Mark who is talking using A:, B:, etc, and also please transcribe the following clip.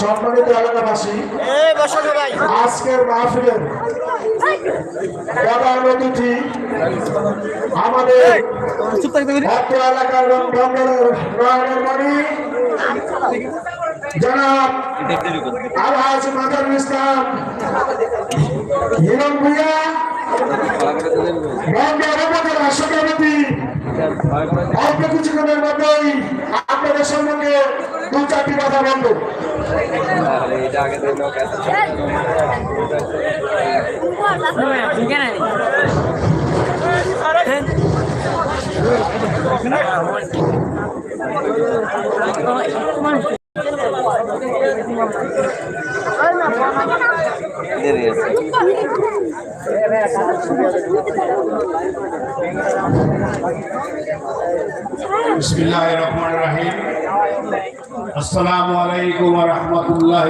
A: সম্মানিত এলাকাবাসী, আজকের মাহফিলের প্রধান অতিথি আমাদের এলাকার মণি জনাব আলহাজ মাদার ইসলাম উপজেলা সভাপতি অল্প কিছুক্ষণের মধ্যেই আপনাদের সম্মুখে দু চারটি কথা বলব।
B: বিসমিল্লাহ রহমান রাহিম। আসসালামু আলাইকুম রহমতুল্লাহ